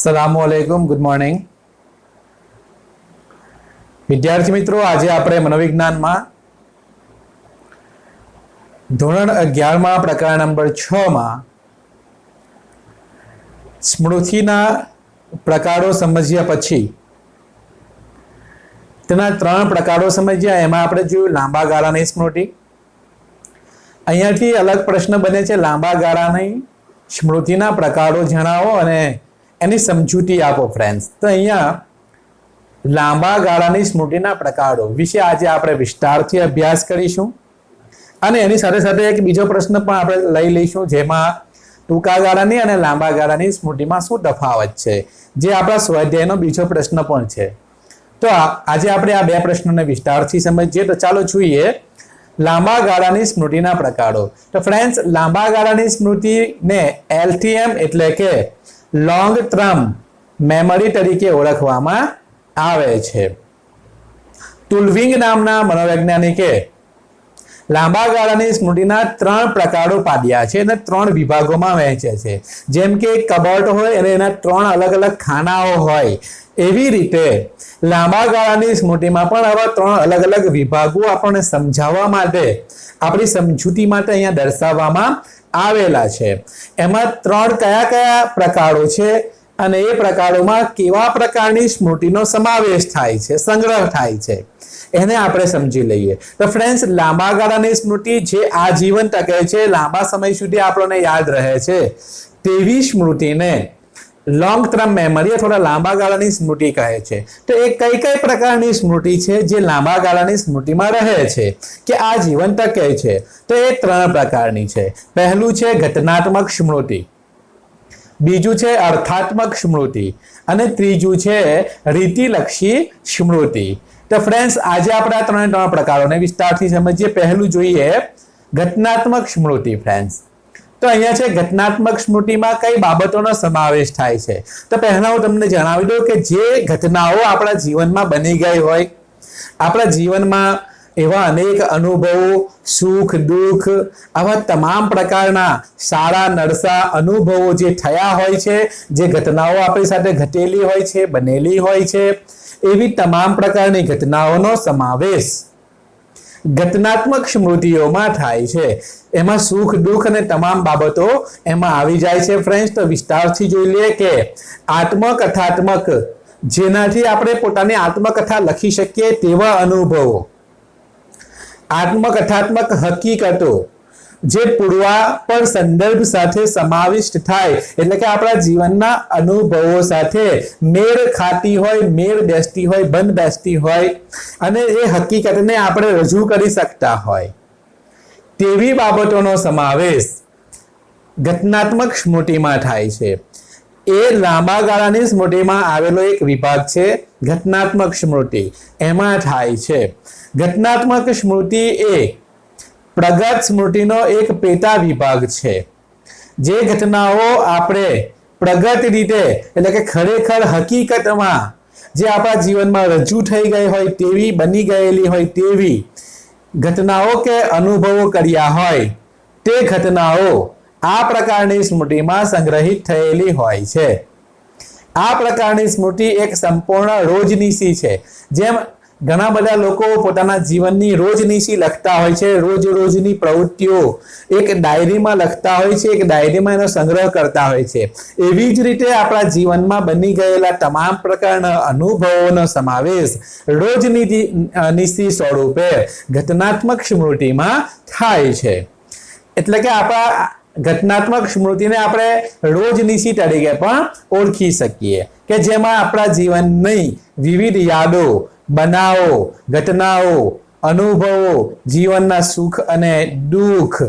સલામુ અલૈકુમ good morning વિદ્યાર્થી મિત્રો, આજે આપણે મનોવિજ્ઞાનમાં ધોરણ અગિયારમાં પ્રકાર નંબર છ માં સ્મૃતિના પ્રકારો સમજ્યા પછી, તેના ત્રણ પ્રકારો સમજ્યા, એમાં આપણે જોયું લાંબા ગાળાની સ્મૃતિ. અહીંયાથી અલગ પ્રશ્ન બને છે, લાંબા ગાળાની સ્મૃતિના પ્રકારો જણાવો અને એની સમજૂતી આપો ફ્રેન્ડ્સ તો અહીંયા લાંબા ગાળાની સ્મૃતિના પ્રકારો વિશે આજે આપણે વિસ્તારથી અભ્યાસ કરીશું. અને એની સાથે સાથે એક બીજો પ્રશ્ન પણ આપણે લઈ લઈશું, જેમાં ટૂંકા ગાળાની અને લાંબા ગાળાની સ્મૃતિમાં શું તફાવત છે? જે આપણા સ્વાધ્યાયનો બીજો પ્રશ્ન પણ છે. તો આજે આપણે આ બે પ્રશ્નોને વિસ્તારથી સમજીએ. તો ચાલો જોઈએ લાંબા ગાળાની સ્મૃતિના પ્રકારો. તો ફ્રેન્ડ્સ લાંબા ગાળાની સ્મૃતિને એલટીએમ એટલે કે લોંગ ટર્મ મેમરી તરીકે ઓળખવામાં આવે છે. તુલવિંગ નામના મનોવૈજ્ઞાનિકે લાંબા ગાળાની સ્મૃતિના ત્રણ પ્રકારો પાડ્યા છે અને ત્રણ વિભાગોમાં વહેંચે છે. જેમ કે એક કબર્ટ હોય અને એના ત્રણ અલગ અલગ ખાનાઓ હોય. એવી રીતે લાંબા ગાળાની સ્મૃતિમાં પણ આવા ત્રણ અલગ અલગ વિભાગો આપણને સમજાવવા માટે, આપણી સમજૂતી માટે અહીંયા દર્શાવવામાં આવેલા છે. એમાં ત્રણ કયા કયા પ્રકારો છે અને એ પ્રકારોમાં કેવા પ્રકારની સ્મૃતિનો સમાવેશ થાય છે, સંગ્રહ થાય છે. એને આપણે સમજી લઈએ. તો ફ્રેન્ડ્સ લાંબા ગાળાની સ્મૃતિ જે આજીવન ટકે છે, લાંબા સમય સુધી આપણને યાદ રહે છે, તેવી સ્મૃતિને લોંગ ટર્મ મેમરી અથવા લાંબા ગાળાની સ્મૃતિ કહે છે. તો એ કઈ કઈ પ્રકારની સ્મૃતિ છે જે લાંબા ગાળાની સ્મૃતિમાં રહે છે? કે આ જીવન ટકે છે? તો એ ત્રણ પ્રકારની છે. પહેલું છે ઘટનાત્મક સ્મૃતિ. બીજું છે અર્થાત્મક સ્મૃતિ. અને ત્રીજું છે રીતિલક્ષી સ્મૃતિ. તો ફ્રેન્ડ્સ આજે આપણે આ ત્રણે ત્રણ પ્રકારોને વિસ્તારથી સમજીએ. પહેલું જોઈએ ઘટનાત્મક સ્મૃતિ ફ્રેન્ડ્સ તો અહીંયા છે, ઘટનાત્મક સ્મૃતિમાં કઈ બાબતોનો સમાવેશ થાય છે? તો પહેલા હું તમને જણાવી દઉં કે જે ઘટનાઓ આપણા જીવનમાં બની ગઈ હોય, આપણા જીવનમાં એવા અનેક અનુભવો, સુખ, દુઃખ, આવા તમામ પ્રકારના સારા, નરસા અનુભવો જે થયા હોય છે, જે ઘટનાઓ આપણી સાથે ઘટેલી હોય છે, બનેલી હોય છે, એવી તમામ પ્રકારની ઘટનાઓનો સમાવેશ ઘટનાત્મક સ્મૃતિઓમાં થાય છે. એમાં સુખ, દુઃખ અને તમામ બાબતો એમાં આવી જાય છે ફ્રેન્ડ્સ તો વિસ્તારથી જોઈ લઈએ કે આત્મકથાત્મક, જેનાથી આપણે પોતાની આત્મકથા લખી શકીએ તેવા અનુભવો. આત્મકથાત્મક હકીકતો. જે પૂર્વાપર સંદર્ભ સાથે સમાવિષ્ટ થાય. એટલે કે આપણા જીવનના અનુભવો સાથે મેળ ખાતી હોય, મેળ બેસતી હોય, બંધ બેસતી હોય, અને એ હકીકતને આપણે રજૂ કરી શકતા હોય. તેવી બાબતોનો સમાવેશ ઘટનાત્મક સ્મૃતિમાં થાય છે. એ લાંબા ગાળાની સ્મૃતિમાં આવેલો એક વિભાગ છે, ઘટનાત્મક સ્મૃતિ. એમાં થાય છે. ઘટનાત્મક સ્મૃતિ એ પ્રગત સ્મૃતિનો એક પેટા વિભાગ છે. જે ઘટનાઓ આપણે પ્રગત રીતે, એટલે કે ખરેખર હકીકતમાં જે આપણા જીવનમાં રજૂ થઈ ગઈ હોય તેવી, બની ગયેલી હોય તેવી ઘટનાઓ કે અનુભવો કર્યા હોય, તે ઘટનાઓ આ પ્રકારની સ્મૃતિમાં સંગ્રહિત થયેલી હોય છે. આ પ્રકારની સ્મૃતિ એક સંપૂર્ણ રોજનીશી છે. જેમ ઘણા બધા લોકો પોતાના જીવનની રોજનીશી લખતા હોય છે રોજ રોજની પ્રવૃત્તિઓ એક ડાયરીમાં લખતા હોય છે, એક ડાયરીમાં એનો સંગ્રહ કરતા હોય છે. એવી જ રીતે આપણા જીવનમાં બની ગયેલા તમામ પ્રકારના અનુભવોનો સમાવેશ રોજની નિશી સ્વરૂપે ઘટનાત્મક સ્મૃતિમાં થાય છે. એટલે કે આપણા ઘટનાત્મક સ્મૃતિને આપણે રોજનીશી તરીકે પણ ઓળખી શકીએ. કે જેમાં આપણા જીવનની વિવિધ યાદો, બનાવો, ઘટનાઓ, અનુભવો, જીવનના સુખ અને દુઃખ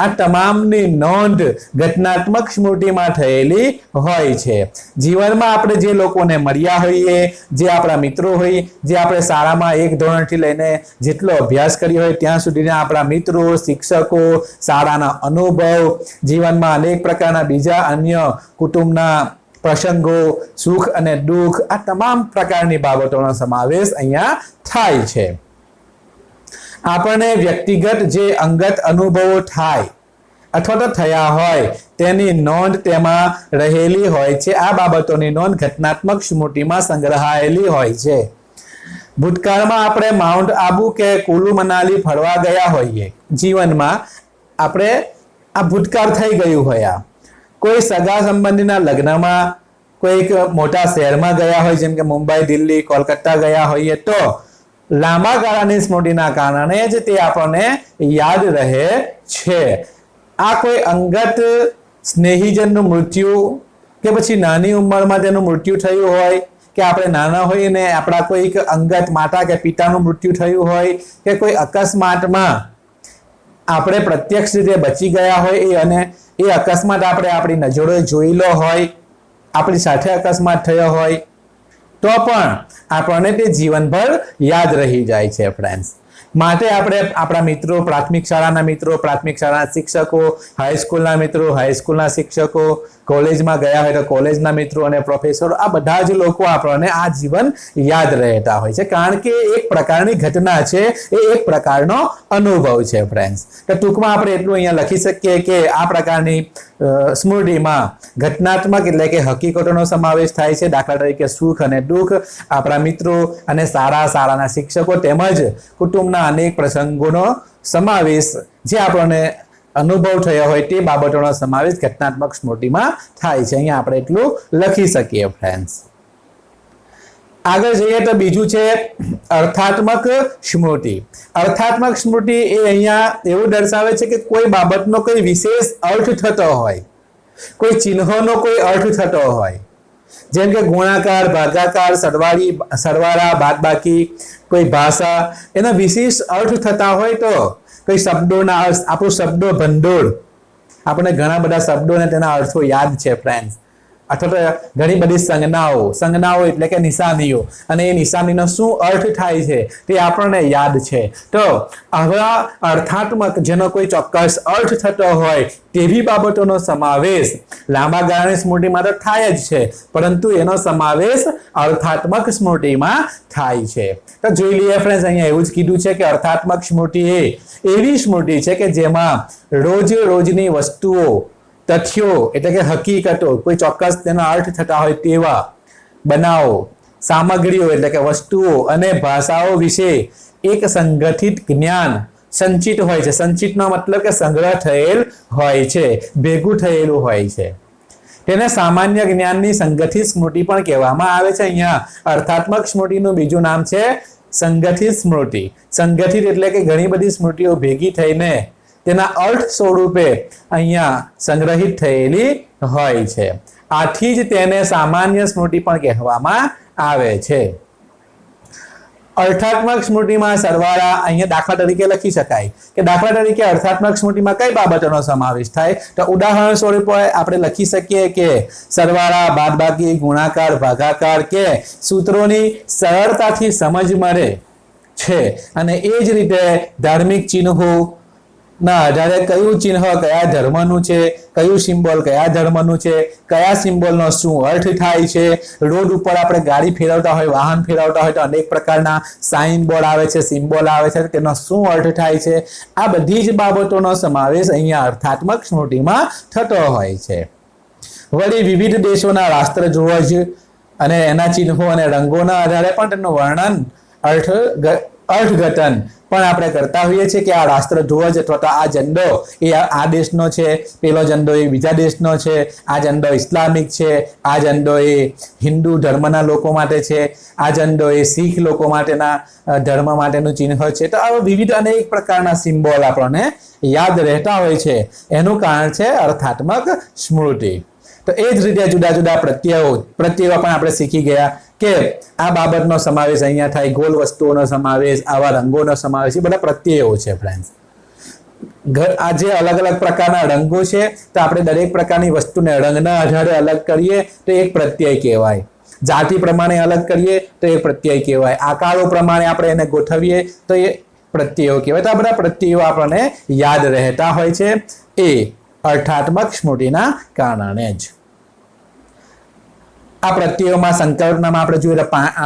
આ તમામની નોંધ ઘટનાત્મક સ્મૃતિમાં થયેલી હોય છે. જીવનમાં આપણે જે લોકોને મળ્યા હોઈએ, જે આપણા મિત્રો હોય, જે આપણે શાળામાં એક ધોરણથી લઈને જેટલો અભ્યાસ કર્યો હોય, ત્યાં સુધીના આપણા મિત્રો, શિક્ષકો, શાળાના અનુભવ, જીવનમાં અનેક પ્રકારના બીજા અન્ય કુટુંબના પ્રસંગો, સુખ અને દુઃખ, આ તમામ પ્રકારની બાબતોનો સમાવેશ અહીંયા થાય છે. આપણને વ્યક્તિગત જે અંગત અનુભવો થાય અથવા તો થયા હોય, તેની નોંધ તેમાં રહેલી હોય છે. આ બાબતોની નોંધ ઘટનાત્મક સ્મૃતિમાં સંગ્રહાયેલી હોય છે. ભૂતકાળમાં આપણે માઉન્ટ આબુ કે કુલુ મનાલી ફરવા ગયા હોઈએ. જીવનમાં આપણે આ ભૂતકાળ થઈ ગયું હોય. કોઈ સગા સંબંધીના લગ્નમાં કોઈક મોટા શહેરમાં ગયા હોય, જેમ કે મુંબઈ, દિલ્હી, કોલકાતા ગયા હોઈએ તો લાંબા ગાળાની સ્મૃતિના કારણે જ તે આપણને યાદ રહે છે. આ કોઈ અંગત સ્નેહીજનનું મૃત્યુ કે પછી નાની ઉંમરમાં તેનું મૃત્યુ થયું હોય કે આપણે નાના હોઈએ ને આપણા કોઈક અંગત માતા કે પિતાનું મૃત્યુ થયું હોય કે કોઈ અકસ્માતમાં આપણે પ્રત્યક્ષ રીતે બચી ગયા હોય એ અને એ અકસ્માત આપણે આપણી નજરોએ જોયેલો હોય, આપણી સાથે અકસ્માત થયો હોય તો પણ આપણને તે જીવનભર યાદ રહી જાય છે ફ્રેન્ડ્સ માટે આપણે આપણા મિત્રો, પ્રાથમિક શાળાના મિત્રો, પ્રાથમિક શાળાના શિક્ષકો હાઈસ્કૂલના મિત્રો હાઈસ્કૂલના શિક્ષકો, કોલેજમાં ગયા હોય તો કોલેજના મિત્રો અને પ્રોફેસરો આ બધા જ લોકો આપણને આ જીવન યાદ રહેતા હોય છે. કારણ કે એક પ્રકારની ઘટના છે, એ એક પ્રકારનો અનુભવ છે ફ્રેન્ડ્સ તો ટૂંકમાં આપણે એટલું અહીંયા લખી શકીએ કે આ પ્રકારની સ્મૃતિમાં ઘટનાત્મક એટલે કે હકીકતોનો સમાવેશ થાય છે. દાખલા તરીકે સુખ અને દુઃખ આપણા મિત્રો અને સારા સારાના શિક્ષકો તેમજ કુટુંબના અનેક પ્રસંગોનો સમાવેશ જે આપણને અનુભવ થયો હોય તે બાબતોનો સમાવેશ ઘટનાત્મક સ્મૃતિમાં થાય છે. અહીંયા આપણે એટલું લખી શકીએ ફ્રેન્ડ્સ આગળ જઈએ તો બીજું છે અર્થાત્મક સ્મૃતિ. અર્થાત્મક સ્મૃતિ એ અહીંયા એવું દર્શાવે છે કે કોઈ બાબતનો કોઈ વિશેષ અર્થ થતો હોય, કોઈ ચિહ્નોનો કોઈ અર્થ થતો હોય જેમ કે ગુણાકાર, ભાગાકાર, સરવાળી, સરવાળા, બાદબાકી, કોઈ ભાષા, એના વિશેષ અર્થ થતા હોય તો કોઈ શબ્દોના અર્થ, આપણું શબ્દો ભંડોળ. આપણે ઘણા બધા શબ્દો અને તેના અર્થો યાદ છે ફ્રેન્ડ્સ અથવા તો ઘણી બધી સંજ્ઞાઓ સંજ્ઞાઓ એટલે કે નિશાનીઓ. અને એ નિશાનીનો શું અર્થ થાય છે તે આપણને યાદ છે. તો આવા અર્થાત્મક જેનો કોઈ ચોક્કસ અર્થ થતો હોય તેવી બાબતોનો સમાવેશ લાંબા ગાળાની સ્મૃતિમાં તો થાય જ છે. પરંતુ એનો સમાવેશ અર્થાત્મક સ્મૃતિમાં થાય છે. તો જોઈ લઈએ ફ્રેન્ડ્સ અહીંયા એવું જ કીધું છે કે અર્થાત્મક સ્મૃતિ એ એવી સ્મૃતિ છે કે જેમાં રોજ રોજની વસ્તુઓ તથ્યો, એટલે કે હકીકતો, કોઈ ચોક્કસ તેનો અર્થ થતા હોય તેવા બનાવો, સામગ્રીઓ, એટલે કે વસ્તુઓ અને ભાષાઓ વિશે એક સંગઠિત જ્ઞાન સંચિત હોય છે. સંચિતનો મતલબ કે સંગ્રહ થયેલ હોય છે, ભેગું થયેલું હોય છે. તેને સામાન્ય જ્ઞાનની સંગઠિત સ્મૃતિ પણ કહેવામાં આવે છે અહીંયા. અર્થાત્મક સ્મૃતિનું બીજું નામ છે સંગઠિત સ્મૃતિ. સંગઠિત એટલે કે ઘણી બધી સ્મૃતિઓ ભેગી થઈને તેના અર્થ સ્વરૂપે અહીંયા સંગ્રહિત થયેલી હોય છે. આથી જ તેને સામાન્ય સ્મૃતિ પણ કહેવામાં આવે છે. અર્થાત્મક સ્મૃતિમાં સરવાળા અહીંયા દાખલા તરીકે લખી શકાય કે દાખલા તરીકે અર્થાત્મક સ્મૃતિમાં કઈ બાબતોનો સમાવેશ થાય? તો ઉદાહરણ સ્વરૂપે આપણે લખી શકીએ કે સરવાળા, બાદબાકી, ગુણાકાર, ભાગાકાર કે સૂત્રોની સરળતાથી સમજ મળે છે. અને એ જ રીતે ધાર્મિક ચિહ્નો ના આધારે કયું ચિહ્ન કયા ધર્મનું છે, કયું સિમ્બોલ કયા ધર્મનું છે, કયા સિમ્બોલનો શું અર્થ થાય છે, રોડ ઉપર આપણે ગાડી ફેરવતા હોય, વાહન ફેરવતા હોય તો અનેક પ્રકારના સાઇન બોર્ડ આવે છે સિમ્બોલ આવે છે તેનો શું અર્થ થાય છે? આ બધી જ બાબતોનો સમાવેશ અહીંયા અર્થાત્મક સ્મૃતિમાં થતો હોય છે. વળી વિવિધ દેશોના રાષ્ટ્રધ્વજ અને એના ચિહ્નો અને રંગોના આધારે પણ તેનું વર્ણન, અર્થ અર્થઘટન પણ આપણે કરતા હોઈએ છીએ કે આ રાષ્ટ્રધ્વજ અથવા તો આ ઝંડો એ આ આ દેશનો છે, પેલો ઝંડો એ બીજા દેશનો છે, આ ઝંડો ઇસ્લામિક છે, આ ઝંડો એ હિન્દુ ધર્મના લોકો માટે છે, આ ઝંડો એ શીખ લોકો માટેના ધર્મ માટેનું ચિહ્ન છે. તો આવા વિવિધ અનેક પ્રકારના સિમ્બોલ આપણને યાદ રહેતા હોય છે. એનું કારણ છે અર્થાત્મક સ્મૃતિ. તો એ જ રીતે જુદા જુદા પ્રત્યયો પ્રત્યયો પણ આપણે શીખી ગયા કે આ બાબતનો સમાવેશ અહીંયા થાય, ગોલ વસ્તુઓનો સમાવેશ, આવા રંગોનો સમાવેશ, એ બધા પ્રત્યયો છે ફ્રેન્ડ્સ ઘર, આ જે અલગ અલગ પ્રકારના રંગો છે, તો આપણે દરેક પ્રકારની વસ્તુને રંગના આધારે અલગ કરીએ, તો એક પ્રત્યય કહેવાય. જાતિ પ્રમાણે અલગ કરીએ, તો એ પ્રત્યય કહેવાય. આકારો પ્રમાણે આપણે એને ગોઠવીએ, તો એ પ્રત્યયો કહેવાય. તો આ બધા પ્રત્યયો આપણને યાદ રહેતા હોય છે. એ અર્થાત્મક સ્મૃતિના કારણે જ. આ પ્રત્યયોમાં સંકલ્પનામાં આપણે જોઈએ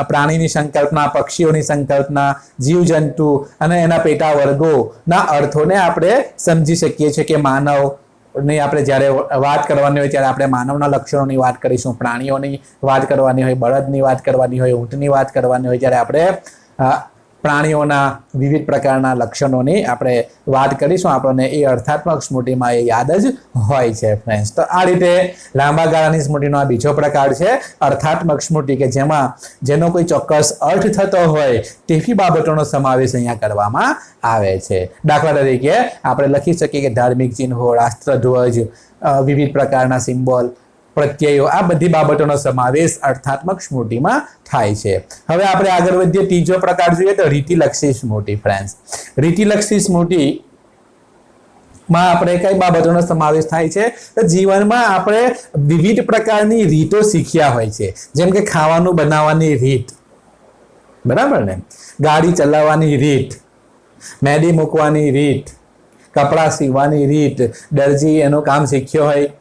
પ્રાણીની સંકલ્પના, પક્ષીઓની સંકલ્પના, જીવજંતુ અને એના પેટા વર્ગોના અર્થોને આપણે સમજી શકીએ છીએ કે માનવની આપણે જ્યારે વાત કરવાની હોય ત્યારે આપણે માનવના લક્ષણોની વાત કરીશું, પ્રાણીઓની વાત કરવાની હોય, બળદની વાત કરવાની હોય, ઊંટની વાત કરવાની હોય, જ્યારે આપણે પ્રાણીઓના વિવિધ પ્રકારના લક્ષણોની આપણે વાત કરીશું. આપણને એ અર્થાત્મક સ્મૃતિમાં એ યાદ જ હોય છે ફ્રેન્ડ્સ તો આ રીતે લાંબા ગાળાની સ્મૃતિનો આ બીજો પ્રકાર છે, અર્થાત્મક સ્મૃતિ કે જેમાં જેનો કોઈ ચોક્કસ અર્થ થતો હોય તેવી બાબતોનો સમાવેશ અહીંયા કરવામાં આવે છે. દાખલા તરીકે આપણે લખી શકીએ કે ધાર્મિક ચિહ્નો, રાષ્ટ્રધ્વજ વિવિધ પ્રકારના સિમ્બોલ પ્રત્યયો. આ બધી બાબતોનો સમાવેશ અર્થાત્મક સ્મૃતિમાં થાય છે. હવે આપણે આગળ વધીએ ત્રીજો પ્રકાર જોઈએ તો રીતિલક્ષી સ્મૃતિ ફ્રેન્ડ્સ રીતિલક્ષી સ્મૃતિ માં આપણે કઈ બાબતોનો સમાવેશ થાય છે? તો જીવનમાં આપણે વિવિધ પ્રકારની રીતો શીખ્યા હોય છે. જેમ કે ખાવાનું બનાવવાની રીત. બરાબર ને? ગાડી ચલાવવાની રીત. મેદી મૂકવાની રીત. કપડાં સીવવાની રીત. દરજી એનું કામ શીખ્યો હોય.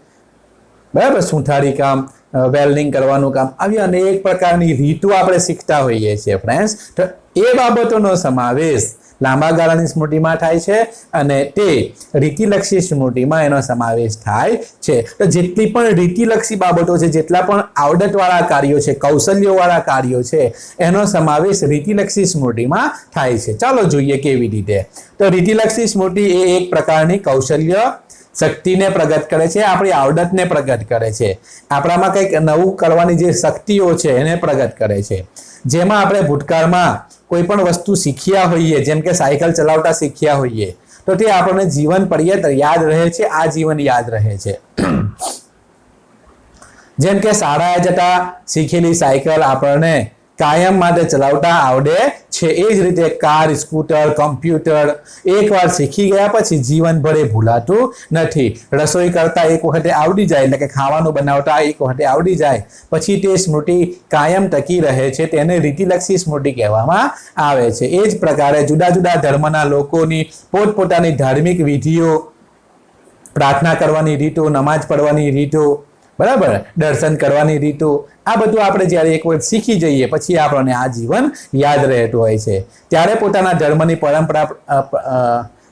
બરાબર? સુથારી કામ વેલ્ડિંગ કરવાનું કામ, આવી અનેક પ્રકારની રીતો આપણે શીખતા હોઈએ છીએ ફ્રેન્ડ્સ તો એ બાબતોનો સમાવેશ લાંબા ગાળાની સ્મૃતિમાં થાય છે અને તે રીતિલક્ષી સ્મૃતિમાં એનો સમાવેશ થાય છે. તો જેટલી પણ રીતિલક્ષી બાબતો છે, જેટલા પણ આવડતવાળા કાર્યો છે, કૌશલ્યોવાળા કાર્યો છે, એનો સમાવેશ રીતિલક્ષી સ્મૃતિમાં થાય છે. ચાલો જોઈએ કેવી રીતે. તો રીતિલક્ષી સ્મૃતિ એ એક પ્રકારની કૌશલ્ય શક્તિને પ્રગટ કરે છે, આપણી આવડતને પ્રગટ કરે છે. આપણામાં કંઈક નવું કરવાની જે શક્તિઓ છે એને પ્રગટ કરે છે. જેમાં આપણે ભૂતકાળમાં કોઈ પણ વસ્તુ શીખ્યા હોઈએ, જેમ કે સાયકલ ચલાવતા શીખ્યા હોઈએ, તો તે આપણને જીવન પર્યંત યાદ રહે છે, આ જીવન યાદ રહે છે. જેમ કે શાળાએ જતા શીખેલી સાયકલ આપણને કાયમ માટે ચલાવતા આવડે છે. એ જ રીતે કાર, સ્કૂટર, કમ્પ્યુટર એકવાર શીખી ગયા પછી જીવનભર ભૂલાતું નથી. રસોઈ કરતા એક વખતે આવડી જાય, એટલે કે ખાવાનું બનાવતા એક વખતે આવડી જાય. પછી તે સ્મૃતિ કાયમ ટકી રહે છે. તેને રીતિલક્ષી સ્મૃતિ કહેવામાં આવે છે. એ જ પ્રકારે જુદા જુદા ધર્મના લોકોની પોતપોતાની ધાર્મિક વિધિઓ, પ્રાર્થના કરવાની રીતો, નમાજ પડવાની રીતો બરાબર? દર્શન કરવાની રીતો. આ બધું આપણે જ્યારે એક વખત શીખી જઈએ, પછી આપણને આ જીવન યાદ રહેતું હોય છે. ત્યારે પોતાના ધર્મની પરંપરા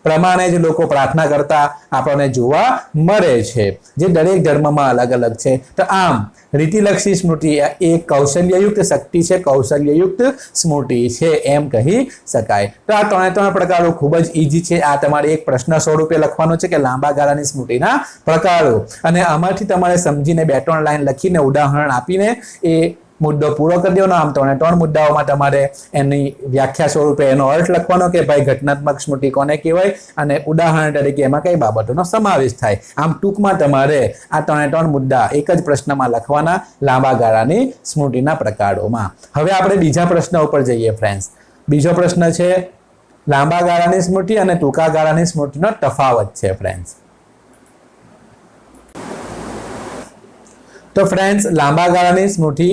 પ્રમાણે જ લોકો પ્રાર્થના કરતા આપણને જોવા મળે છે. જે દરેક ધર્મમાં અલગ અલગ છે. તો આમ, રીતિલક્ષી સ્મૃતિ એ કૌશલ્યયુક્ત શક્તિ છે, કૌશલ્યયુક્ત સ્મૃતિ છે, એમ કહી શકાય. તો આ ત્રણે ત્રણ પ્રકારો ખૂબ જ ઈઝી છે. આ તમારે એક પ્રશ્ન સ્વરૂપે લખવાનો છે કે લાંબા ગાળાની સ્મૃતિના પ્રકારો. અને આમાંથી તમારે સમજીને બે ત્રણ લાઈન લખીને ઉદાહરણ આપીને એ મુદ્દો પૂરો કરી દેવાનો આમ ત્રણે ત્રણ મુદ્દાઓમાં તમારે એની વ્યાખ્યા સ્વરૂપે એનો અર્થ લખવાનો કે ભાઈ ઘટનાત્મક સ્મૃતિ કોને કહેવાય અને ઉદાહરણ તરીકે એમાં કઈ બાબતોનો સમાવેશ થાય. આમ ટૂંકમાં તમારે આ ત્રણે ત્રણ મુદ્દા એક જ પ્રશ્નમાં લખવાના લાંબા ગાળાની સ્મૃતિના પ્રકારોમાં. હવે આપણે બીજા પ્રશ્ન ઉપર જઈએ ફ્રેન્ડ્સ બીજો પ્રશ્ન છે, લાંબા ગાળાની સ્મૃતિ અને ટૂંકા ગાળાની સ્મૃતિનો તફાવત છે ફ્રેન્ડ્સ તો ફ્રેન્ડ્સ લાંબા ગાળાની સ્મૃતિ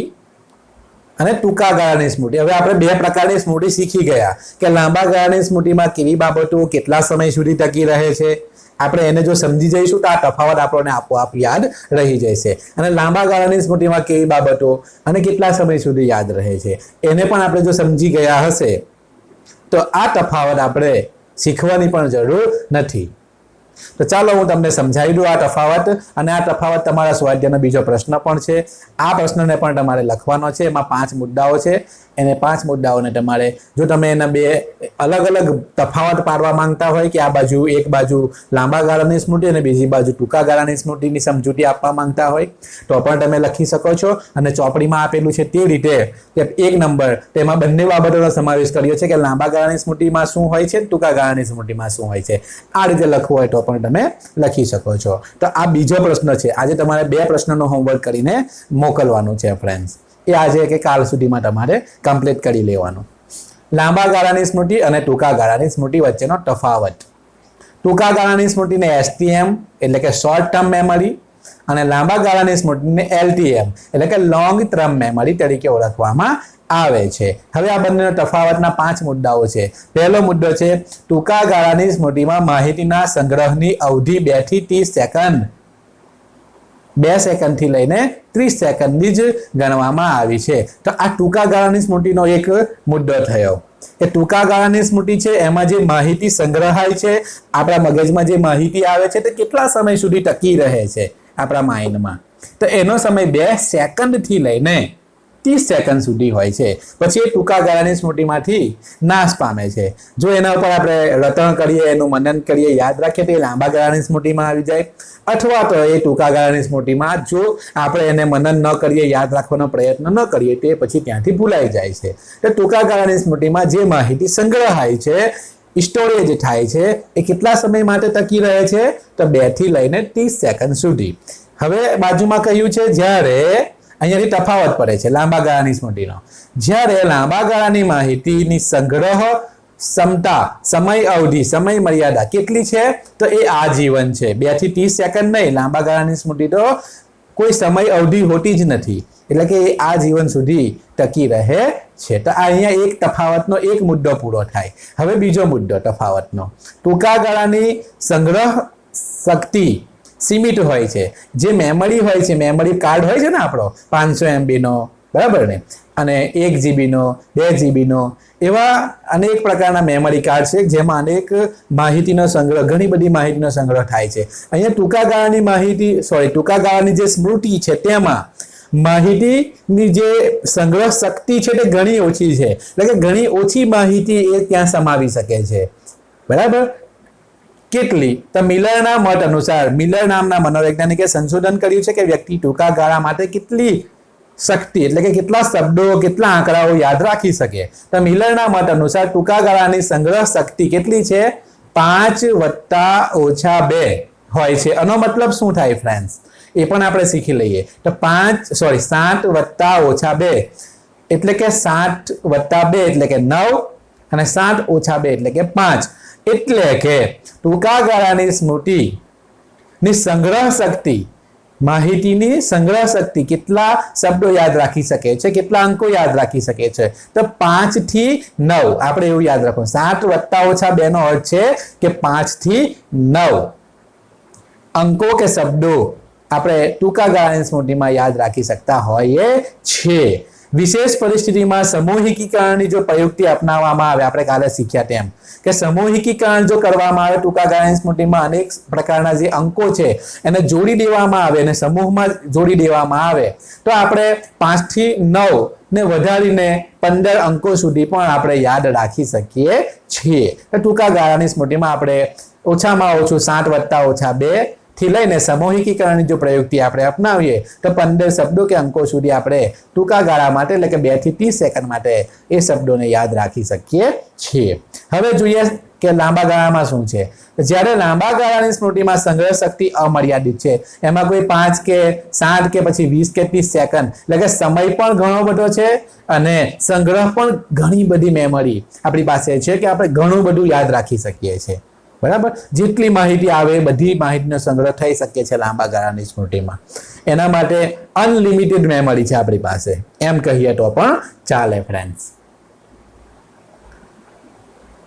અને ટૂંકા ગાળાની સ્મૃતિ. હવે આપણે બે પ્રકારની સ્મૃતિ શીખી ગયા કે લાંબા ગાળાની સ્મૃતિમાં કેવી બાબતો, કેટલા સમય સુધી ટકી રહે છે. આપણે એને જો સમજી જઈશું તો આ તફાવત આપણને આપોઆપ યાદ રહી જશે. અને લાંબા ગાળાની સ્મૃતિમાં કેવી બાબતો અને કેટલા સમય સુધી યાદ રહે છે. એને પણ આપણે જો સમજી ગયા હશે તો આ તફાવત આપણે શીખવાની પણ જરૂર નથી. તો ચાલો હું તમને સમજાવી દઉં આ તફાવત. અને આ તફાવત તમારા સ્વાધ્યાયનો બીજો પ્રશ્ન પણ છે. આ પ્રશ્નને પણ તમારે લખવાનો છે. એમાં પાંચ મુદ્દાઓ છે. એને પાંચ મુદ્દાઓને તમારે, જો તમે એના બે અલગ અલગ તફાવત પાડવા માંગતા હોય કે આ બાજુ એક બાજુ લાંબા ગાળાની સ્મૃતિ અને બીજી બાજુ ટૂંકા ગાળાની સ્મૃતિની સમજૂતી આપવા માંગતા હોય, તો પણ તમે લખી શકો છો. અને ચોપડીમાં આપેલું છે તે રીતે એક નંબર, તેમાં બંને બાબતોનો સમાવેશ કર્યો છે કે લાંબા ગાળાની સ્મૃતિમાં શું હોય છે ટૂંકા ગાળાની સ્મૃતિમાં શું હોય છે. આ રીતે લખવું હોય તો પણ તમે લખી શકો છો. તો આ બીજો પ્રશ્ન છે. આજે તમારે બે પ્રશ્નનો હોમવર્ક કરીને મોકલવાનું છે ફ્રેન્ડ્સ એ આજે કે કાલ સુધીમાં તમારે કમ્પ્લીટ કરી લેવાનું. લાંબા ગાળાની સ્મૃતિ અને ટૂંકા ગાળાની સ્મૃતિ વચ્ચેનો તફાવત. ટૂંકા ગાળાની સ્મૃતિને એસટીએમ એટલે કે શોર્ટ ટર્મ મેમરી અને લાંબા ગાળાની સ્મૃતિને એલટીએમ એટલે કે લોંગ ટર્મ મેમરી તરીકે ઓળખવામાં આવે છે. હવે આ બંનેના તફાવતના પાંચ મુદ્દાઓ છે. પહેલો મુદ્દો છે, ટૂંકા ગાળાની સ્મૃતિમાં માહિતીના સંગ્રહની અવધિ બેથી ત્રીસ સેકન્ડ. બે સેકન્ડથી લઈને ત્રીસ સેકન્ડની જ ગણવામાં આવી છે. તો આ ટૂંકા ગાળાની સ્મૃતિનો એક મુદ્દો થયો. કે ટૂંકા ગાળાની સ્મૃતિ છે, એમાં જે માહિતી સંગ્રહાય છે, આપણા મગજમાં જે માહિતી આવે છે, તે કેટલા સમય સુધી ટકી રહે છે આપણા માઇન્ડમાં. તો એનો સમય બે સેકન્ડથી લઈને ત્રીસ સેકન્ડ સુધી હોય છે. પછી એ ટૂંકા ગાળાની સ્મૃતિમાંથી નાશ પામે છે. જો એના ઉપર આપણે રટણ કરીએ, એનું મનન કરીએ, યાદ રાખીએ, તો એ લાંબા ગાળાની સ્મૃતિમાં આવી જાય. અથવા તો એ ટૂંકા ગાળાની સ્મૃતિમાં જો આપણે એને મનન ન કરીએ, યાદ રાખવાનો પ્રયત્ન ન કરીએ, તે પછી ત્યાંથી ભૂલાઈ જાય છે. તો ટૂંકા ગાળાની સ્મૃતિમાં જે માહિતી સંગ્રહાય છે, સ્ટોરેજ થાય છે, એ કેટલા સમય માટે ટકી રહે છે? તો બેથી લઈને ત્રીસ સેકન્ડ સુધી. હવે બાજુમાં કહ્યું છે, જ્યારે અહીંયાથી તફાવત પડે છે લાંબા ગાળાની સ્મૃતિનો. જ્યારે લાંબા ગાળાની માહિતીની સંગ્રહ, ક્ષમતા, સમય અવધિ, સમય મર્યાદા કેટલી છે? તો એ આજીવન છે. બેથી ત્રીસ સેકન્ડ નહીં, લાંબા ગાળાની સ્મૃતિ તો કોઈ સમય અવધિ હોતી જ નથી. એટલે કે એ આ જીવન સુધી ટકી રહે છે. તો અહીંયા એક તફાવતનો એક મુદ્દો પૂરો થાય. હવે બીજો મુદ્દો તફાવતનો. ટૂંકા ગાળાની સંગ્રહ શક્તિ સીમિત હોય છે. જે મેમરી હોય છે મેમરી કાર્ડ હોય છે ને આપણો, પાંચસો એમબીનો બરાબર ને? અને એક જીબીનો બે જીબીનો એવા અનેક પ્રકારના મેમરી કાર્ડ છે, જેમાં અનેક માહિતીનો સંગ્રહ, ઘણી બધી માહિતીનો સંગ્રહ થાય છે. અહીંયા ટૂંકા ગાળાની માહિતી સોરી ટૂંકા ગાળાની જે સ્મૃતિ છે, તેમાં માહિતીની જે સંગ્રહ શક્તિ છે, તે ઘણી ઓછી છે. એટલે કે ઘણી ઓછી માહિતી એ ત્યાં સમાવી શકે છે. બરાબર? કેટલી? તો મિલરના મત અનુસાર, મિલર નામના મનોવૈજ્ઞાનિકે સંશોધન કર્યું છે કે વ્યક્તિ ટૂંકા ગાળા માટે કેટલી શક્તિ એટલે કે કેટલા શબ્દો, કેટલા આંકડાઓ યાદ રાખી શકે? તો મિલરના મત અનુસાર ટૂંકા ગાળાની સંગ્રહ શક્તિ કેટલી છે? પાંચ વત્તા ઓછા બે હોય છે. આનો મતલબ શું થાય ફ્રેન્ડ્સ એ પણ આપણે શીખી લઈએ. તો પાંચ સોરી સાત વત્તા ઓછા બે એટલે કે સાત વત્તા બે એટલે કે નવ અને સાત ઓછા બે એટલે કે પાંચ. એટલે કે ટૂંકા ગાળાની સ્મૃતિ, ની સંગ્રહ શક્તિ, માહિતીની સંગ્રહ શક્તિ કેટલા શબ્દો યાદ રાખી શકે છે, કેટલા અંકો યાદ રાખી શકે છે? તો પાંચથી નવ, આપણે એવું યાદ રાખો સાત વત્તા ઓછા બે નો અર્થ છે કે પાંચથી નવ. અંકો કે શબ્દો આપણે ટૂંકા ગાળાની સ્મૃતિમાં યાદ રાખી શકતા હોઈએ છે વિશેષ પરિસ્થિતિમાં સમૂહિકીકરણની જો પ્રયુક્તિ અપનાવવામાં આવે, આપણે કાલે શીખ્યા તેમ. કે સમૂહિકીકરણ જો કરવામાં આવે, ટૂંકા ગાળાની સ્મૃતિમાં અનેક પ્રકારના જે અંકો છે, એને જોડી દેવામાં આવે અને સમૂહમાં જોડી દેવામાં આવે. તો આપણે પાંચથી નવ ને વધારીને પંદર અંકો સુધી પણ આપણે યાદ રાખી શકીએ છીએ. ટૂંકા ગાળાની સ્મૃતિમાં આપણે ઓછામાં ઓછું સાત વત્તા ઓછા બે થી લઈને સમૂહિકીકરણની જો પ્રયુક્તિ આપણે અપનાવીએ, તો પંદર શબ્દો કે અંકો સુધી આપણે ટૂંકા ગાળા માટે એટલે કે બેથી ત્રીસ સેકન્ડ માટે એ શબ્દોને યાદ રાખી શકીએ છીએ. હવે જોઈએ કે લાંબા ગાળામાં શું છે? જ્યારે લાંબા ગાળાની સ્મૃતિમાં સંગ્રહ શક્તિ અમર્યાદિત છે, એમાં કોઈ પાંચ કે સાત કે પછી વીસ કે ત્રીસ સેકન્ડ, એટલે કે સમય પણ ઘણો બધો છે અને સંગ્રહ પણ ઘણી બધી મેમરી આપણી પાસે છે કે આપણે ઘણું બધું યાદ રાખી શકીએ છીએ. બરાબર? જેટલી માહિતી આવે, બધી માહિતીનો સંગ્રહ થઈ શકે છે લાંબા ગાળાની સ્મૃતિમાં. એના માટે અનલિમિટેડ મેમરી છે આપણી પાસે. એમ કહીએ તો પણ ચાલે ફ્રેન્ડ્સ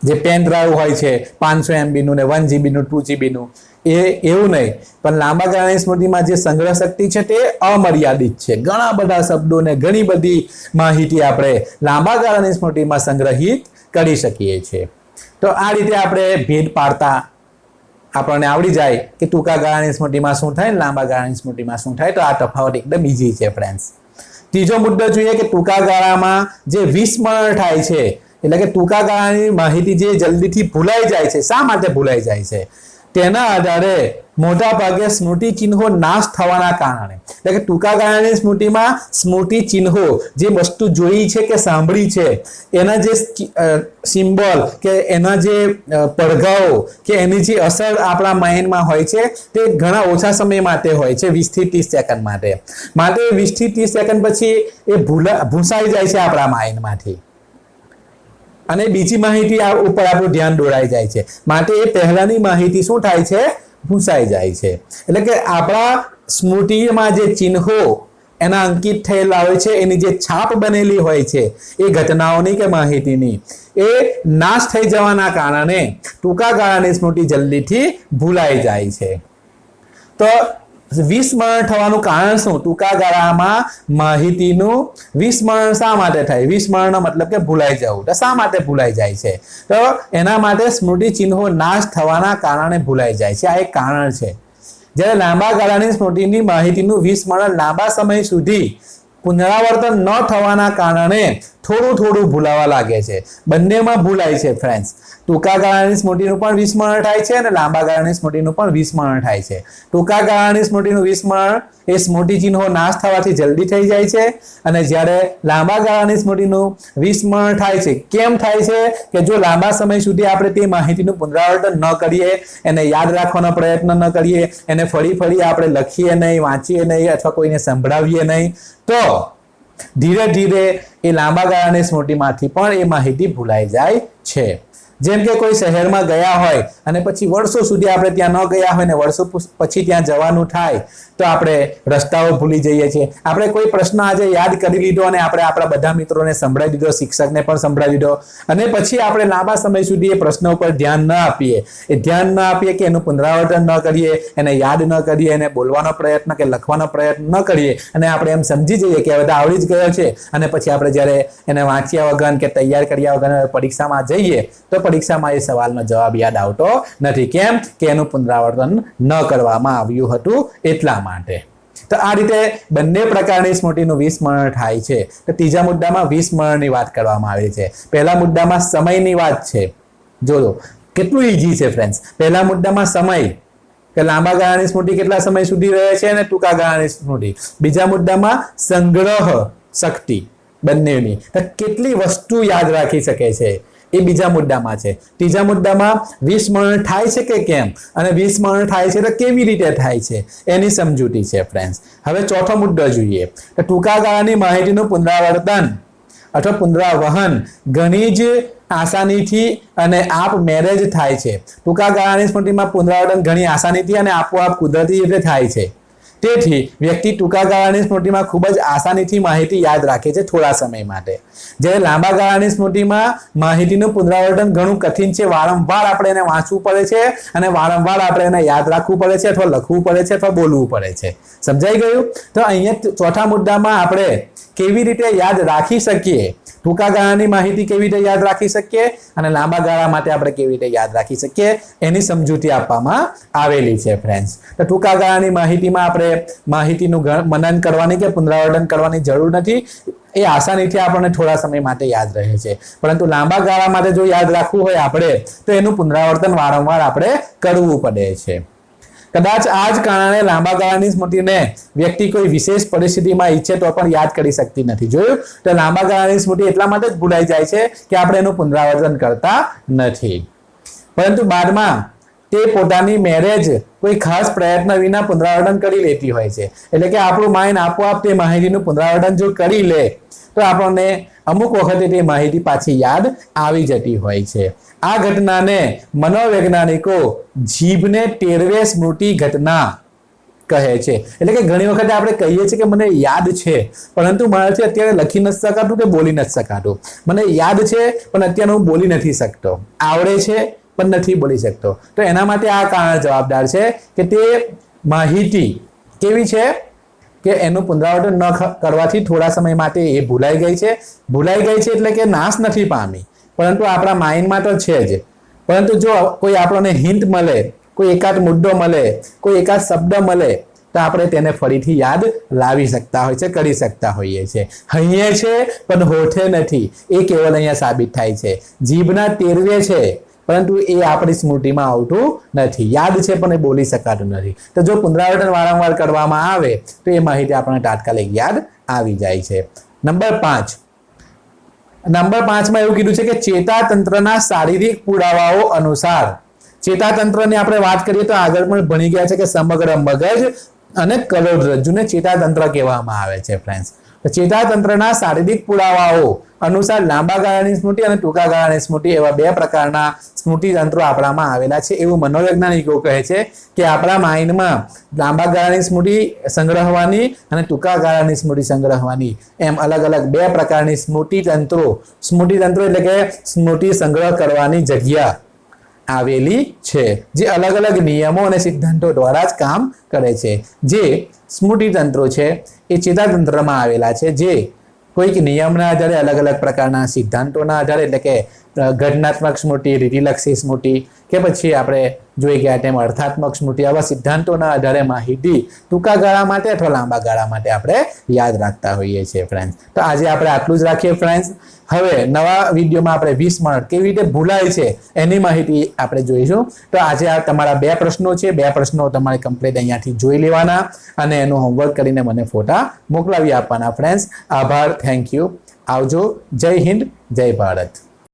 જે પેન ડ્રાઈવ હોય છે, પાંચસો એમબીનું ને વન જીબીનું ટુ જીબીનું એ એવું નહીં. પણ લાંબા ગાળાની સ્મૃતિમાં જે સંગ્રહ શક્તિ છે તે અમર્યાદિત છે. ઘણા બધા શબ્દો ને ઘણી બધી માહિતી આપણે લાંબા ગાળાની સ્મૃતિમાં સંગ્રહિત કરી શકીએ છીએ. તો આ રીતે આપણે ભેદ પાડતા આપણને આવડી જાય કે ટૂંકા ગાળાની સ્મૃતિમાં શું થાય લાંબા ગાળાની સ્મૃતિમાં શું થાય. તો આ તફાવત એકદમ ઈઝી છે ફ્રેન્ડ્સ ત્રીજો મુદ્દો જોઈએ કે ટૂંકા ગાળામાં જે વિસ્મરણ થાય છે, એટલે કે ટૂંકા ગાળાની માહિતી જે જલ્દીથી ભૂલાઈ જાય છે, શા માટે ભૂલાઈ જાય છે? તેના આધારે મોટા ભાગે સ્મૃતિ ચિહ્નો નાશ થવાના કારણે. એટલે કે ટૂંકા ગાળાની સ્મૃતિમાં સ્મૃતિ ચિહ્નો જે વસ્તુ જોઈ છે કે સાંભળી છે, એના જે સિમ્બોલ કે એના જે પડઘાઓ કે એની જે અસર આપણા માઇન્ડમાં હોય છે, તે ઘણા ઓછા સમય માટે હોય છે વીસથી ત્રીસ સેકન્ડ માટે. માટે વીસથી ત્રીસ સેકન્ડ પછી એ ભૂલા, ભૂસાઈ જાય છે આપણા માઇન્ડમાંથી. અને બીજી માહિતી આ ઉપર આપણું ધ્યાન દોરાઈ જાય છે. માટે એ પહેલાંની માહિતી શું થાય છે? ભૂંસાઈ જાય છે. એટલે કે આપણા સ્મૃતિમાં જે ચિહ્નો એના અંકિત થયેલા હોય છે, એની જે છાપ બનેલી હોય છે, એ ઘટનાઓની કે માહિતીની, એ નાશ થઈ જવાના કારણે ટૂંકા ગાળાની સ્મૃતિ જલ્દીથી ભૂલાઈ જાય છે. તો વિસ્મરણ થવાનું કારણ શું? ટૂંકા ગાળામાં માહિતીનું વિસ્મરણ શા માટે થાય? વિસ્મરણનો મતલબ કે ભૂલાઈ જવું. તો શા માટે ભૂલાઈ જાય છે? તો એના માટે સ્મૃતિ ચિહ્નો નાશ થવાના કારણે ભૂલાઈ જાય છે. આ એક કારણ છે. જ્યારે લાંબા ગાળાની સ્મૃતિની માહિતીનું વિસ્મરણ લાંબા સમય સુધી પુનરાવર્તન ન થવાના કારણે થોડું થોડું ભૂલાવા લાગે છે. બંનેમાં ભૂલાય છે ફ્રેન્ડ્સ ટૂંકા ગાળાની સ્મૃતિનું પણ વિસ્મરણ થાય છે અને લાંબા ગાળાની સ્મૃતિનું પણ વિસ્મરણ થાય છે. ટૂંકા ગાળાની સ્મૃતિનું વિસ્મરણ એ સ્મૃતિ ચિહ્નો નાશ થવાથી જલ્દી થઈ જાય છે અને જ્યારે લાંબા ગાળાની સ્મૃતિનું વિસ્મરણ થાય છે, કેમ થાય છે કે જો લાંબા સમય સુધી આપણે તે માહિતીનું પુનરાવર્તન ન કરીએ, એને યાદ રાખવાનો પ્રયત્ન ન કરીએ, એને ફરી ફરી આપણે લખીએ નહીં, વાંચીએ નહીં અથવા કોઈને સંભળાવીએ નહીં, તો ધીરે ધીરે એ લાંબા ગાળાની સ્મૃતિમાંથી પણ એ માહિતી ભૂલાઈ જાય છે. જેમ કે કોઈ શહેરમાં ગયા હોય અને પછી વર્ષો સુધી આપણે ત્યાં ન ગયા હોય ને વર્ષો પછી ત્યાં જવાનું થાય, તો આપણે રસ્તાઓ ભૂલી જઈએ છીએ. આપણે કોઈ પ્રશ્ન આજે યાદ કરી લીધો અને આપણે આપણા બધા મિત્રોને સંભળાવી દીધો, શિક્ષકને પણ સંભળાવી દીધો, અને પછી આપણે લાંબા સમય સુધી એ પ્રશ્ન ઉપર ધ્યાન ન આપીએ. એ ધ્યાન ન આપીએ કે એનું પુનરાવર્તન ન કરીએ, એને યાદ ન કરીએ, એને બોલવાનો પ્રયત્ન કે લખવાનો પ્રયત્ન ન કરીએ, અને આપણે એમ સમજી જઈએ કે બધા આવડી જ ગયો છે. અને પછી આપણે જ્યારે એને વાંચ્યા વગર કે તૈયાર કર્યા વગર પરીક્ષામાં જઈએ, તો પરીક્ષામાં એ સવાલનો જવાબ યાદ આવતો નથી. કેમ? કે એનું પુનરાવર્તન ન કરવામાં આવ્યું હતું એટલા માટે. તો આ રીતે બંને પ્રકારની સ્મૃતિનું વિસ્મરણ થાય છે. તો ત્રીજા મુદ્દામાં વિસ્મરણની વાત કરવામાં આવી છે. પહેલા મુદ્દામાં સમયની વાત છે. જોજો, કેટલું ઈઝી છે ફ્રેન્ડ્સ પહેલા મુદ્દામાં સમય. કે લાંબા ગાળાની સ્મૃતિ કેટલા સમય સુધી રહે છે અને ટૂંકા ગાળાની સ્મૃતિ. બીજા મુદ્દામાં સંગ્રહ શક્તિ બંનેની. કેટલી વસ્તુ યાદ રાખી શકે છે? એ બીજા મુદ્દામાં છે. ત્રીજા મુદ્દામાં વિસ્મરણ થાય છે કે કેમ? અને વિસ્મરણ થાય છે તો કેવી રીતે થાય છે? એની સમજૂતી છે ફ્રેન્ડ્સ હવે ચોથો મુદ્દો જોઈએ. તો ટૂંકા ગાળાની માહિતીનું પુનરાવર્તન અથવા પુનરાવહન ઘણી જ આસાનીથી અને આપ મેરેજ થાય છે. ટૂંકા ગાળાની સ્મૃતિમાં પુનરાવર્તન ઘણી આસાનીથી અને આપોઆપ કુદરતી રીતે થાય છે. તેથી વ્યક્તિ ટૂંકા ગાળાની સ્મૃતિમાં ખૂબ જ આસાનીથી માહિતી યાદ રાખે છે થોડા સમય માટે. જ્યારે લાંબા ગાળાની સ્મૃતિમાં માહિતીનું પુનરાવર્તન ઘણું કઠિન છે, વારંવાર આપણે એને વાંચવું પડે છે અને વારંવાર આપણે એને યાદ રાખવું પડે છે અથવા લખવું પડે છે અથવા બોલવું પડે છે. સમજાઈ ગયું? તો અહીંયા ચોથા મુદ્દામાં આપણે કેવી રીતે યાદ રાખી શકીએ? ટૂંકા ગાળાની માહિતી કેવી રીતે યાદ રાખી શકીએ? અને લાંબા ગાળા માટે આપણે કેવી રીતે યાદ રાખી શકીએ? એની સમજૂતી આપવામાં આવેલી છે ફ્રેન્ડ્સ તો ટૂંકા ગાળાની માહિતીમાં આપણે માહિતીનું મનન કરવાની કે પુનરાવર્તન કરવાની જરૂર નથી, એ આસાનીથી આપણને થોડા સમય માટે યાદ રહે છે. પરંતુ લાંબા ગાળા માટે જો યાદ રાખવું હોય આપણે, તો એનું પુનરાવર્તન વારંવાર આપણે કરવું પડે છે. કદાચ આ જ કારણે લાંબા ગાળાની સ્મૃતિને વ્યક્તિ કોઈ વિશેષ પરિસ્થિતિમાં ઈચ્છે તો પણ યાદ કરી શકતી નથી. જોયું? તો લાંબા ગાળાની સ્મૃતિ એટલા માટે જ ભૂલાઈ જાય છે કે આપણે એનું પુનરાવર્તન કરતા નથી. પરંતુ બાદમાં તે પોતાની મેરેજ કોઈ ખાસ પ્રયત્ન વિના પુનરાવર્તન કરી લેતી હોય છે. એટલે કે આપણું માઇન્ડ આપોઆપ તે માહિતીનું પુનરાવર્તન જો કરી લે, તો આપણને અમુક વખતે તે માહિતી પાછી યાદ આવી જતી હોય છે. આ ઘટનાને મનોવૈજ્ઞાનિકો જીભને ટેરવે સ્મૃતિ ઘટના કહે છે. એટલે કે ઘણી વખતે આપણે કહીએ છીએ કે મને યાદ છે, પરંતુ મારાથી અત્યારે લખી નથી શકાતું કે બોલી નથી શકાતું. મને યાદ છે, પણ અત્યારે હું બોલી નથી શકતો. આવડે છે પણ નથી બોલી શકતો. તો એના માટે આ કારણ જવાબદાર છે કે તે માહિતી કેવી છે કે એનું પુનરાવર્તન ન કરવાથી થોડા સમય માટે એ ભૂલાઈ ગઈ છે. ભૂલાઈ ગઈ છે એટલે કે નાશ નથી પામી. પરંતુ આપણા માઇન્ડમાં તો છે જ. પરંતુ જો કોઈ આપણને હિન્ટ મળે, કોઈ એકાદ મુદ્દો મળે, કોઈ એકાદ શબ્દ મળે, તો આપણે તેને ફરીથી યાદ લાવી શકતા હોય છે, કરી શકતા હોઈએ છીએ. હૈયે છે, પણ હોઠે નથી. એ કેવલ અહીંયા સાબિત થાય છે. જીભના તેરવે છે પરંતુ એ આપણી સ્મૃતિમાં આવતું નથી. યાદ છે પણ એ બોલી શકાતું નથી. તો જો પુનરાવર્તન વારંવાર કરવામાં આવે, તો એ માહિતી આપણને તાત્કાલિક યાદ આવી જાય છે. નંબર પાંચ. નંબર પાંચમાં એવું કીધું છે કે ચેતાતંત્રના શારીરિક પુરાવાઓ અનુસાર. ચેતાતંત્રની આપણે વાત કરીએ તો આગળ પણ ભણી ગયા છે કે સમગ્ર મગજ અને કરોડરજ્જુને ચેતાતંત્ર કહેવામાં આવે છે ફ્રેન્ડ્સ ચેતાતંત્રના શારીરિક પુરાવાઓ અનુસાર લાંબા ગાળાની સ્મૃતિ અને ટૂંકા ગાળાની સ્મૃતિ એવા બે પ્રકારના સ્મૃતિ તંત્રો આપણામાં આવેલા છે. એવું મનોવૈજ્ઞાનિકો કહે છે કે આપણા માઇન્ડમાં લાંબા ગાળાની સ્મૃતિ સંગ્રહવાની અને ટૂંકા ગાળાની સ્મૃતિ સંગ્રહવાની. એમ અલગ અલગ બે પ્રકારની સ્મૃતિ તંત્રો. સ્મૃતિ તંત્રો એટલે કે સ્મૃતિ સંગ્રહ કરવાની જગ્યા. આવેલી છે, જે અલગ અલગ નિયમો અને સિદ્ધાંતો દ્વારા જ કામ કરે છે. જે સ્મૃતિતંત્રો છે, એ ચેતાતંત્રમાં આવેલા છે. જે કોઈક નિયમના આધારે અલગ અલગ પ્રકારના સિદ્ધાંતોના આધારે એટલે કે ઘટનાત્મક સ્મૃતિ રીતિલક્ષી સ્મૃતિ કે પછી આપણે જોઈ ગયા તેમ અર્થાત્મક સ્મૃતિ આવા સિદ્ધાંતોના આધારે માહિતી ટૂંકા ગાળા માટે અથવા લાંબા ગાળા માટે આપણે યાદ રાખતા હોઈએ છીએ ફ્રેન્ડ્સ તો આજે આપણે આટલું જ રાખીએ ફ્રેન્ડ્સ હવે નવા વિડીયોમાં આપણે વીસ મિનિટ કેવી રીતે ભૂલાય છે એની માહિતી આપણે જોઈશું. તો આજે આ તમારા બે પ્રશ્નો છે. બે પ્રશ્નો તમારે કમ્પ્લીટ અહીંયાથી જોઈ લેવાના અને એનું હોમવર્ક કરીને મને ફોટા મોકલાવી આપવાના ફ્રેન્ડ્સ આભાર. થેન્ક યુ આવજો. જય હિન્દ. જય ભારત.